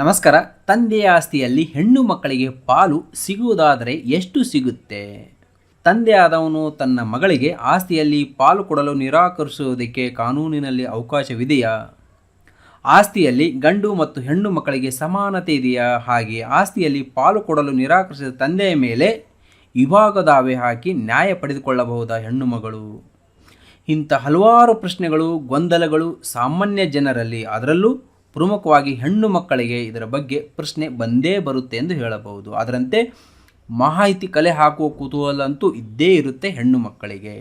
ನಮಸ್ಕಾರ. ತಂದೆಯ ಆಸ್ತಿಯಲ್ಲಿ ಹೆಣ್ಣು ಮಕ್ಕಳಿಗೆ ಪಾಲು ಸಿಗುವುದಾದರೆ ಎಷ್ಟು ಸಿಗುತ್ತೆ? ತಂದೆಯಾದವನು ತನ್ನ ಮಗಳಿಗೆ ಆಸ್ತಿಯಲ್ಲಿ ಪಾಲು ಕೊಡಲು ನಿರಾಕರಿಸುವುದಕ್ಕೆ ಕಾನೂನಿನಲ್ಲಿ ಅವಕಾಶವಿದೆಯಾ? ಆಸ್ತಿಯಲ್ಲಿ ಗಂಡು ಮತ್ತು ಹೆಣ್ಣು ಮಕ್ಕಳಿಗೆ ಸಮಾನತೆ ಇದೆಯಾ? ಹಾಗೆ ಆಸ್ತಿಯಲ್ಲಿ ಪಾಲು ಕೊಡಲು ನಿರಾಕರಿಸಿದ ತಂದೆಯ ಮೇಲೆ ವಿಭಾಗದಾವೆ ಹಾಕಿ ನ್ಯಾಯ ಪಡೆದುಕೊಳ್ಳಬಹುದಾ ಹೆಣ್ಣು ಮಗಳು? ಇಂಥ ಹಲವಾರು ಪ್ರಶ್ನೆಗಳು, ಗೊಂದಲಗಳು ಸಾಮಾನ್ಯ ಜನರಲ್ಲಿ. ಅದರಲ್ಲೂ ಪ್ರಮುಖವಾಗಿ ಹೆಣ್ಣು ಮಕ್ಕಳಿಗೆ ಇದರ ಬಗ್ಗೆ ಪ್ರಶ್ನೆ ಬಂದೇ ಬರುತ್ತೆ ಎಂದು ಹೇಳಬಹುದು. ಅದರಂತೆ ಮಾಹಿತಿ ಕಲೆ ಹಾಕುವ ಕುತೂಹಲ ಅಂತೂ ಇದ್ದೇ ಇರುತ್ತೆ ಹೆಣ್ಣು ಮಕ್ಕಳಿಗೆ.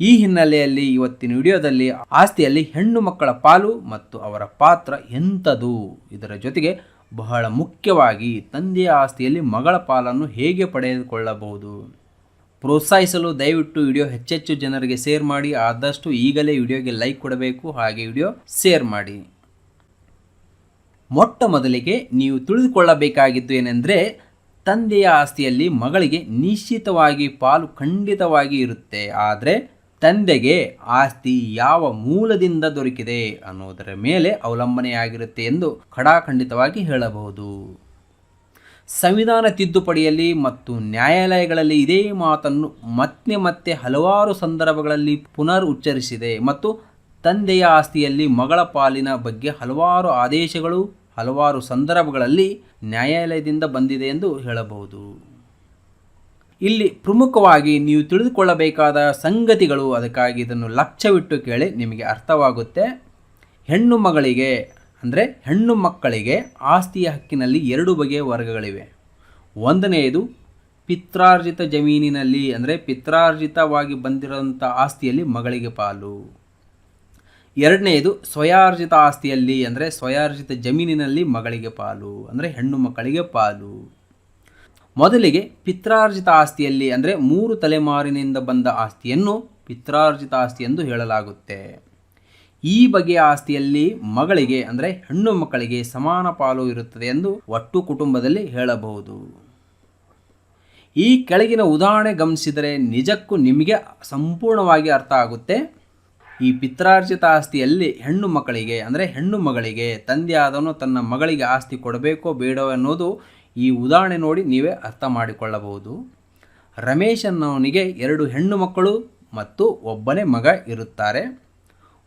ಈ ಹಿನ್ನೆಲೆಯಲ್ಲಿ ಇವತ್ತಿನ ವಿಡಿಯೋದಲ್ಲಿ ಆಸ್ತಿಯಲ್ಲಿ ಹೆಣ್ಣು ಮಕ್ಕಳ ಪಾಲು ಮತ್ತು ಅವರ ಪಾತ್ರ ಎಂಥದು? ಇದರ ಜೊತೆಗೆ ಬಹಳ ಮುಖ್ಯವಾಗಿ ತಂದೆಯ ಆಸ್ತಿಯಲ್ಲಿ ಮಗಳ ಪಾಲನ್ನು ಹೇಗೆ ಪಡೆದುಕೊಳ್ಳಬಹುದು? ಪ್ರೋತ್ಸಾಹಿಸಲು ದಯವಿಟ್ಟು ವಿಡಿಯೋ ಹೆಚ್ಚೆಚ್ಚು ಜನರಿಗೆ ಶೇರ್ ಮಾಡಿ. ಆದಷ್ಟು ಈಗಲೇ ವಿಡಿಯೋಗೆ ಲೈಕ್ ಕೊಡಬೇಕು. ಹಾಗೆ ವಿಡಿಯೋ ಶೇರ್ ಮಾಡಿ. ಮೊಟ್ಟ ಮೊದಲಿಗೆ ನೀವು ತಿಳಿದುಕೊಳ್ಳಬೇಕಾಗಿದ್ದು ಏನೆಂದರೆ, ತಂದೆಯ ಆಸ್ತಿಯಲ್ಲಿ ಮಗಳಿಗೆ ನಿಶ್ಚಿತವಾಗಿ ಪಾಲು ಖಂಡಿತವಾಗಿ ಇರುತ್ತೆ. ಆದರೆ, ತಂದೆಗೆ ಆಸ್ತಿ ಯಾವ ಮೂಲದಿಂದ ದೊರಕಿದೆ ಅನ್ನೋದರ ಮೇಲೆ ಅವಲಂಬನೆಯಾಗಿರುತ್ತೆ ಎಂದು ಖಡಾಖಂಡಿತವಾಗಿ ಹೇಳಬಹುದು. ಸಂವಿಧಾನ ತಿದ್ದುಪಡಿಯಲ್ಲಿ ಮತ್ತು ನ್ಯಾಯಾಲಯಗಳಲ್ಲಿ ಇದೇ ಮಾತನ್ನು ಮತ್ತೆ ಮತ್ತೆ ಹಲವಾರು ಸಂದರ್ಭಗಳಲ್ಲಿ ಪುನರ್ ಉಚ್ಚರಿಸಿದೆ. ಮತ್ತು ತಂದೆಯ ಆಸ್ತಿಯಲ್ಲಿ ಮಗಳ ಪಾಲಿನ ಬಗ್ಗೆ ಹಲವಾರು ಆದೇಶಗಳು ಹಲವಾರು ಸಂದರ್ಭಗಳಲ್ಲಿ ನ್ಯಾಯಾಲಯದಿಂದ ಬಂದಿದೆ ಎಂದು ಹೇಳಬಹುದು. ಇಲ್ಲಿ ಪ್ರಮುಖವಾಗಿ ನೀವು ತಿಳಿದುಕೊಳ್ಳಬೇಕಾದ ಸಂಗತಿಗಳು ಅದಕ್ಕಾಗಿ ಇದನ್ನು ಲಕ್ಷ್ಯವಿಟ್ಟು ಕೇಳಿ ನಿಮಗೆ ಅರ್ಥವಾಗುತ್ತೆ. ಹೆಣ್ಣು ಮಗಳಿಗೆ ಅಂದರೆ ಹೆಣ್ಣು ಮಕ್ಕಳಿಗೆ ಆಸ್ತಿಯ ಹಕ್ಕಿನಲ್ಲಿ ಎರಡು ಬಗೆಯ ವರ್ಗಗಳಿವೆ. ಒಂದನೆಯದು ಪಿತ್ರಾರ್ಜಿತ ಜಮೀನಿನಲ್ಲಿ ಅಂದರೆ ಪಿತ್ರಾರ್ಜಿತವಾಗಿ ಬಂದಿರೋಂಥ ಆಸ್ತಿಯಲ್ಲಿ ಮಗಳಿಗೆ ಪಾಲು. ಎರಡನೆಯದು ಸ್ವಯಾರ್ಜಿತ ಆಸ್ತಿಯಲ್ಲಿ ಅಂದರೆ ಸ್ವಯಾರ್ಜಿತ ಜಮೀನಿನಲ್ಲಿ ಮಗಳಿಗೆ ಪಾಲು, ಅಂದರೆ ಹೆಣ್ಣು ಮಕ್ಕಳಿಗೆ ಪಾಲು. ಮೊದಲಿಗೆ ಪಿತ್ರಾರ್ಜಿತ ಆಸ್ತಿಯಲ್ಲಿ ಅಂದರೆ ಮೂರು ತಲೆಮಾರಿನಿಂದ ಬಂದ ಆಸ್ತಿಯನ್ನು ಪಿತ್ರಾರ್ಜಿತ ಆಸ್ತಿ ಎಂದು ಹೇಳಲಾಗುತ್ತೆ. ಈ ಬಗೆಯ ಆಸ್ತಿಯಲ್ಲಿ ಮಗಳಿಗೆ ಅಂದರೆ ಹೆಣ್ಣು ಮಕ್ಕಳಿಗೆ ಸಮಾನ ಪಾಲು ಇರುತ್ತದೆ ಎಂದು ಒಟ್ಟು ಕುಟುಂಬದಲ್ಲಿ ಹೇಳಬಹುದು. ಈ ಕೆಳಗಿನ ಉದಾಹರಣೆ ಗಮನಿಸಿದರೆ ನಿಜಕ್ಕೂ ನಿಮಗೆ ಸಂಪೂರ್ಣವಾಗಿ ಅರ್ಥ ಆಗುತ್ತೆ. ಈ ಪಿತ್ರಾರ್ಜಿತ ಆಸ್ತಿಯಲ್ಲಿ ಹೆಣ್ಣು ಮಕ್ಕಳಿಗೆ, ಅಂದರೆ ಹೆಣ್ಣು ಮಗಳಿಗೆ, ತಂದೆಯಾದವನು ತನ್ನ ಮಗಳಿಗೆ ಆಸ್ತಿ ಕೊಡಬೇಕೋ ಬೇಡವೋ ಅನ್ನೋದು ಈ ಉದಾಹರಣೆ ನೋಡಿ ನೀವೇ ಅರ್ಥ ಮಾಡಿಕೊಳ್ಳಬಹುದು. ರಮೇಶನವನಿಗೆ ಎರಡು ಹೆಣ್ಣು ಮಕ್ಕಳು ಮತ್ತು ಒಬ್ಬನೇ ಮಗ ಇರುತ್ತಾರೆ.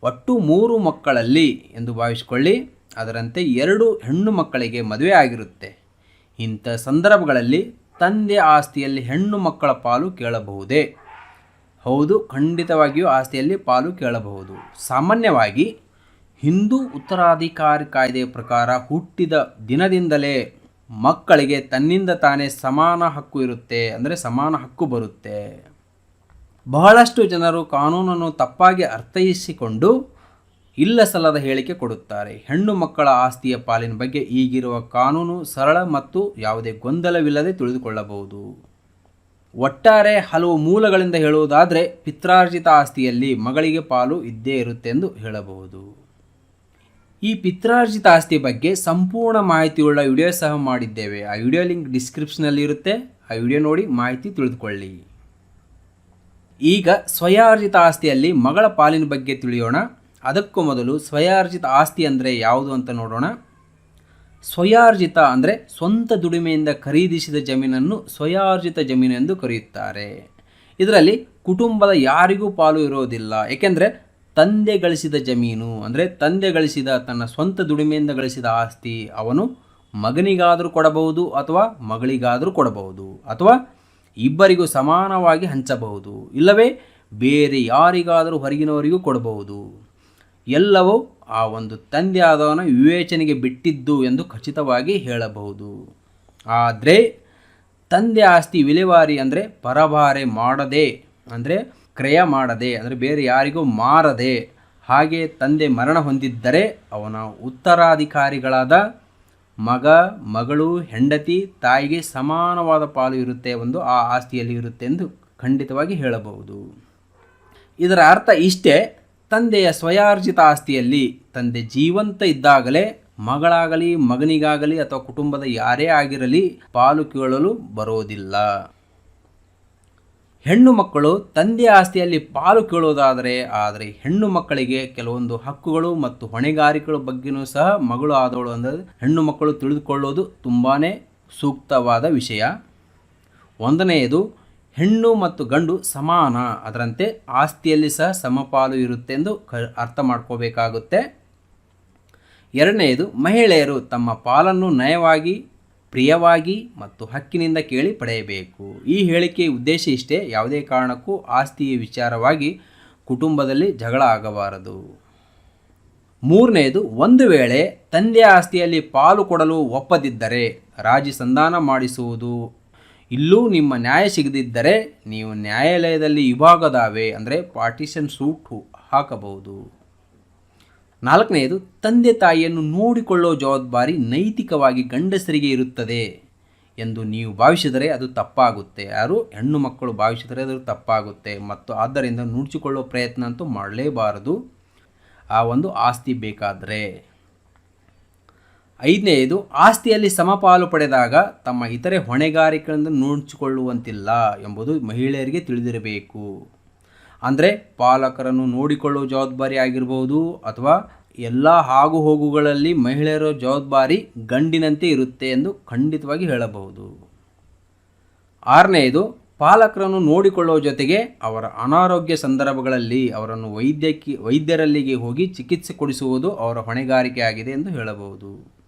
ಒಟ್ಟು ಮೂರು ಮಕ್ಕಳಲ್ಲಿ ಎಂದು ಭಾವಿಸಿಕೊಳ್ಳಿ, ಅದರಂತೆ ಎರಡು ಹೆಣ್ಣು ಮಕ್ಕಳಿಗೆ ಮದುವೆ ಆಗಿರುತ್ತೆ. ಇಂಥ ಸಂದರ್ಭಗಳಲ್ಲಿ ತಂದೆ ಆಸ್ತಿಯಲ್ಲಿ ಹೆಣ್ಣು ಮಕ್ಕಳ ಪಾಲು ಕೇಳಬಹುದೇ? ಹೌದು, ಖಂಡಿತವಾಗಿಯೂ ಆಸ್ತಿಯಲ್ಲಿ ಪಾಲು ಕೇಳಬಹುದು. ಸಾಮಾನ್ಯವಾಗಿ, ಹಿಂದೂ ಉತ್ತರಾಧಿಕಾರಿ ಕಾಯ್ದೆಯ ಪ್ರಕಾರ ಹುಟ್ಟಿದ ದಿನದಿಂದಲೇ ಮಕ್ಕಳಿಗೆ ತನ್ನಿಂದ ತಾನೇ ಸಮಾನ ಹಕ್ಕು ಇರುತ್ತೆ, ಅಂದರೆ ಸಮಾನ ಹಕ್ಕು ಬರುತ್ತೆ. ಬಹಳಷ್ಟು ಜನರು ಕಾನೂನನ್ನು ತಪ್ಪಾಗಿ ಅರ್ಥೈಸಿಕೊಂಡು ಇಲ್ಲ ಸಲ್ಲದ ಹೇಳಿಕೆ ಕೊಡುತ್ತಾರೆ. ಹೆಣ್ಣು ಮಕ್ಕಳ ಆಸ್ತಿಯ ಪಾಲಿನ ಬಗ್ಗೆ ಈಗಿರುವ ಕಾನೂನು ಸರಳ ಮತ್ತು ಯಾವುದೇ ಗೊಂದಲವಿಲ್ಲದೆ ತಿಳಿದುಕೊಳ್ಳಬಹುದು. ಒಟ್ಟಾರೆ ಹಲವು ಮೂಲಗಳಿಂದ ಹೇಳುವುದಾದರೆ ಪಿತ್ರಾರ್ಜಿತ ಆಸ್ತಿಯಲ್ಲಿ ಮಗಳಿಗೆ ಪಾಲು ಇದ್ದೇ ಇರುತ್ತೆ ಎಂದು ಹೇಳಬಹುದು. ಈ ಪಿತ್ರಾರ್ಜಿತ ಆಸ್ತಿ ಬಗ್ಗೆ ಸಂಪೂರ್ಣ ಮಾಹಿತಿಯುಳ್ಳ ವಿಡಿಯೋ ಸಹ ಮಾಡಿದ್ದೇವೆ. ಆ ವಿಡಿಯೋ ಲಿಂಕ್ ಡಿಸ್ಕ್ರಿಪ್ಷನಲ್ಲಿ ಇರುತ್ತೆ. ಆ ವಿಡಿಯೋ ನೋಡಿ ಮಾಹಿತಿ ತಿಳಿದುಕೊಳ್ಳಿ. ಈಗ ಸ್ವಯಾರ್ಜಿತ ಆಸ್ತಿಯಲ್ಲಿ ಮಗಳ ಪಾಲಿನ ಬಗ್ಗೆ ತಿಳಿಯೋಣ. ಅದಕ್ಕೂ ಮೊದಲು ಸ್ವಯಾರ್ಜಿತ ಆಸ್ತಿ ಅಂದರೆ ಯಾವುದು ಅಂತ ನೋಡೋಣ. ಸ್ವಯಾರ್ಜಿತ ಅಂದರೆ ಸ್ವಂತ ದುಡಿಮೆಯಿಂದ ಖರೀದಿಸಿದ ಜಮೀನನ್ನು ಸ್ವಯಾರ್ಜಿತ ಜಮೀನು ಎಂದು ಕರೆಯುತ್ತಾರೆ. ಇದರಲ್ಲಿ ಕುಟುಂಬದ ಯಾರಿಗೂ ಪಾಲು ಇರೋದಿಲ್ಲ. ಏಕೆಂದರೆ ತಂದೆ ಗಳಿಸಿದ ಜಮೀನು ಅಂದರೆ ತಂದೆ ಗಳಿಸಿದ ತನ್ನ ಸ್ವಂತ ದುಡಿಮೆಯಿಂದ ಗಳಿಸಿದ ಆಸ್ತಿ ಅವನು ಮಗನಿಗಾದರೂ ಕೊಡಬಹುದು ಅಥವಾ ಮಗಳಿಗಾದರೂ ಕೊಡಬಹುದು ಅಥವಾ ಇಬ್ಬರಿಗೂ ಸಮಾನವಾಗಿ ಹಂಚಬಹುದು. ಇಲ್ಲವೇ ಬೇರೆ ಯಾರಿಗಾದರೂ ಹೊರಗಿನವರಿಗೂ ಕೊಡಬಹುದು. ಎಲ್ಲವೂ ಆ ಒಂದು ತಂದೆ ಆದವನ ವಿವೇಚನೆಗೆ ಬಿಟ್ಟಿದ್ದು ಎಂದು ಖಚಿತವಾಗಿ ಹೇಳಬಹುದು. ಆದರೆ ತಂದೆ ಆಸ್ತಿ ವಿಲೇವಾರಿ ಅಂದರೆ ಪರಭಾರೆ ಮಾಡದೆ, ಅಂದರೆ ಕ್ರಯ ಮಾಡದೆ, ಅಂದರೆ ಬೇರೆ ಯಾರಿಗೂ ಮಾರದೆ, ಹಾಗೆ ತಂದೆ ಮರಣ ಹೊಂದಿದ್ದರೆ ಅವನ ಉತ್ತರಾಧಿಕಾರಿಗಳಾದ ಮಗ, ಮಗಳು, ಹೆಂಡತಿ, ತಾಯಿಗೆ ಸಮಾನವಾದ ಪಾಲು ಇರುತ್ತೆ ಒಂದು ಆ ಆಸ್ತಿಯಲ್ಲಿ ಇರುತ್ತೆ ಎಂದು ಖಂಡಿತವಾಗಿ ಹೇಳಬಹುದು. ಇದರ ಅರ್ಥ ಇಷ್ಟೇ. ತಂದೆಯ ಸ್ವಯಾರ್ಜಿತ ಆಸ್ತಿಯಲ್ಲಿ ತಂದೆ ಜೀವಂತ ಇದ್ದಾಗಲೇ ಮಗಳಾಗಲಿ, ಮಗನಿಗಾಗಲಿ ಅಥವಾ ಕುಟುಂಬದ ಯಾರೇ ಆಗಿರಲಿ ಪಾಲು ಕೇಳಲು ಬರೋದಿಲ್ಲ. ಹೆಣ್ಣು ಮಕ್ಕಳು ತಂದೆಯ ಆಸ್ತಿಯಲ್ಲಿ ಪಾಲು ಕೇಳೋದಾದರೆ, ಆದರೆ ಹೆಣ್ಣು ಮಕ್ಕಳಿಗೆ ಕೆಲವೊಂದು ಹಕ್ಕುಗಳು ಮತ್ತು ಹೊಣೆಗಾರಿಕೆಗಳ ಬಗ್ಗೆನೂ ಸಹ ಮಗಳು ಆದವಳು ಅಂದರೆ ಹೆಣ್ಣು ಮಕ್ಕಳು ತಿಳಿದುಕೊಳ್ಳೋದು ತುಂಬಾ ಸೂಕ್ತವಾದ ವಿಷಯ. ಒಂದನೆಯದು ಹೆಣ್ಣು ಮತ್ತು ಗಂಡು ಸಮಾನ, ಅದರಂತೆ ಆಸ್ತಿಯಲ್ಲಿ ಸಹ ಸಮಪಾಲು ಇರುತ್ತೆ ಎಂದು ಕ ಅರ್ಥ ಮಾಡ್ಕೋಬೇಕಾಗುತ್ತೆ. ಎರಡನೆಯದು, ಮಹಿಳೆಯರು ತಮ್ಮ ಪಾಲನ್ನು ನಯವಾಗಿ, ಪ್ರಿಯವಾಗಿ ಮತ್ತು ಹಕ್ಕಿನಿಂದ ಕೇಳಿ ಪಡೆಯಬೇಕು. ಈ ಹೇಳಿಕೆಯ ಉದ್ದೇಶ ಇಷ್ಟೇ, ಯಾವುದೇ ಕಾರಣಕ್ಕೂ ಆಸ್ತಿಯ ವಿಚಾರವಾಗಿ ಕುಟುಂಬದಲ್ಲಿ ಜಗಳ ಆಗಬಾರದು. ಮೂರನೆಯದು, ಒಂದು ವೇಳೆ ತಂದೆಯ ಆಸ್ತಿಯಲ್ಲಿ ಪಾಲು ಕೊಡಲು ಒಪ್ಪದಿದ್ದರೆ ರಾಜಿ ಸಂಧಾನ ಮಾಡಿಸುವುದು ಇಲ್ಲೂ ನಿಮ್ಮ ನ್ಯಾಯ ಸಿಗದಿದ್ದರೆ ನೀವು ನ್ಯಾಯಾಲಯದಲ್ಲಿ ವಿಭಾಗದಾವೆ ಅಂದರೆ ಪಾರ್ಟಿಷನ್ ಸೂಟ್ ಹಾಕಬಹುದು. ನಾಲ್ಕನೆಯದು, ತಂದೆ ತಾಯಿಯನ್ನು ನೋಡಿಕೊಳ್ಳೋ ಜವಾಬ್ದಾರಿ ನೈತಿಕವಾಗಿ ಗಂಡಸರಿಗೆ ಇರುತ್ತದೆ ಎಂದು ನೀವು ಭಾವಿಸಿದರೆ ಅದು ತಪ್ಪಾಗುತ್ತೆ. ಯಾರು? ಹೆಣ್ಣು ಮಕ್ಕಳು ಭಾವಿಸಿದರೆ ಅದು ತಪ್ಪಾಗುತ್ತೆ. ಮತ್ತು ಆದ್ದರಿಂದ ನುಡಿಸಿಕೊಳ್ಳೋ ಪ್ರಯತ್ನ ಅಂತೂ ಮಾಡಲೇಬಾರದು. ಆ ಒಂದು ಆಸ್ತಿ ಬೇಕಾದರೆ. ಐದನೆಯದು, ಆಸ್ತಿಯಲ್ಲಿ ಸಮಪಾಲು ಪಡೆದಾಗ ತಮ್ಮ ಇತರೆ ಹೊಣೆಗಾರಿಕೆಗಳನ್ನು ನುಡಿಸಿಕೊಳ್ಳುವಂತಿಲ್ಲ ಎಂಬುದು ಮಹಿಳೆಯರಿಗೆ ತಿಳಿದಿರಬೇಕು. ಅಂದರೆ ಪಾಲಕರನ್ನು ನೋಡಿಕೊಳ್ಳುವ ಜವಾಬ್ದಾರಿ ಆಗಿರ್ಬೋದು ಅಥವಾ ಎಲ್ಲ ಆಗು ಹೋಗುಗಳಲ್ಲಿ ಮಹಿಳೆಯರ ಜವಾಬ್ದಾರಿ ಗಂಡಿನಂತೆ ಇರುತ್ತೆ ಎಂದು ಖಂಡಿತವಾಗಿ ಹೇಳಬಹುದು. ಆರನೆಯದು, ಪಾಲಕರನ್ನು ನೋಡಿಕೊಳ್ಳುವ ಜೊತೆಗೆ ಅವರ ಅನಾರೋಗ್ಯ ಸಂದರ್ಭಗಳಲ್ಲಿ ಅವರನ್ನು ವೈದ್ಯಕೀಯ ವೈದ್ಯರಲ್ಲಿಗೆ ಹೋಗಿ ಚಿಕಿತ್ಸೆ ಕೊಡಿಸುವುದು ಅವರ ಹೊಣೆಗಾರಿಕೆ ಆಗಿದೆ ಎಂದು ಹೇಳಬಹುದು.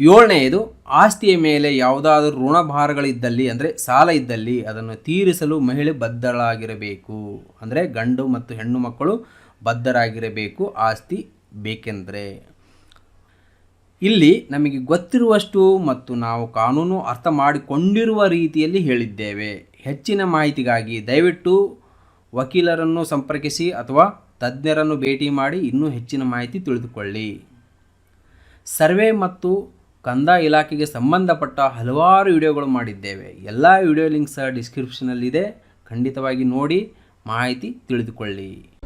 ಏಳನೆಯದು, ಆಸ್ತಿಯ ಮೇಲೆ ಯಾವುದಾದರೂ ಋಣಭಾರಗಳಿದ್ದಲ್ಲಿ, ಅಂದರೆ ಸಾಲ ಇದ್ದಲ್ಲಿ ಅದನ್ನು ತೀರಿಸಲು ಮಹಿಳೆ ಬದ್ಧಳಾಗಿರಬೇಕು. ಅಂದರೆ ಗಂಡು ಮತ್ತು ಹೆಣ್ಣು ಮಕ್ಕಳು ಬದ್ಧರಾಗಿರಬೇಕು, ಆಸ್ತಿ ಬೇಕೆಂದರೆ. ಇಲ್ಲಿ ನಮಗೆ ಗೊತ್ತಿರುವಷ್ಟು ಮತ್ತು ನಾವು ಕಾನೂನು ಅರ್ಥ ಮಾಡಿಕೊಂಡಿರುವ ರೀತಿಯಲ್ಲಿ ಹೇಳಿದ್ದೇವೆ. ಹೆಚ್ಚಿನ ಮಾಹಿತಿಗಾಗಿ ದಯವಿಟ್ಟು ವಕೀಲರನ್ನು ಸಂಪರ್ಕಿಸಿ ಅಥವಾ ತಜ್ಞರನ್ನು ಭೇಟಿ ಮಾಡಿ ಇನ್ನೂ ಹೆಚ್ಚಿನ ಮಾಹಿತಿ ತಿಳಿದುಕೊಳ್ಳಿ. ಸರ್ವೆ ಮತ್ತು ಕಂದಾಯ ಇಲಾಖೆಗೆ ಸಂಬಂಧಪಟ್ಟ ಹಲವಾರು ವಿಡಿಯೋಗಳು ಮಾಡಿದ್ದೇವೆ. ಎಲ್ಲ ವಿಡಿಯೋ ಲಿಂಕ್ಸ್ ಡಿಸ್ಕ್ರಿಪ್ಷನಲ್ಲಿದೆ. ಖಂಡಿತವಾಗಿ ನೋಡಿ ಮಾಹಿತಿ ತಿಳಿದುಕೊಳ್ಳಿ.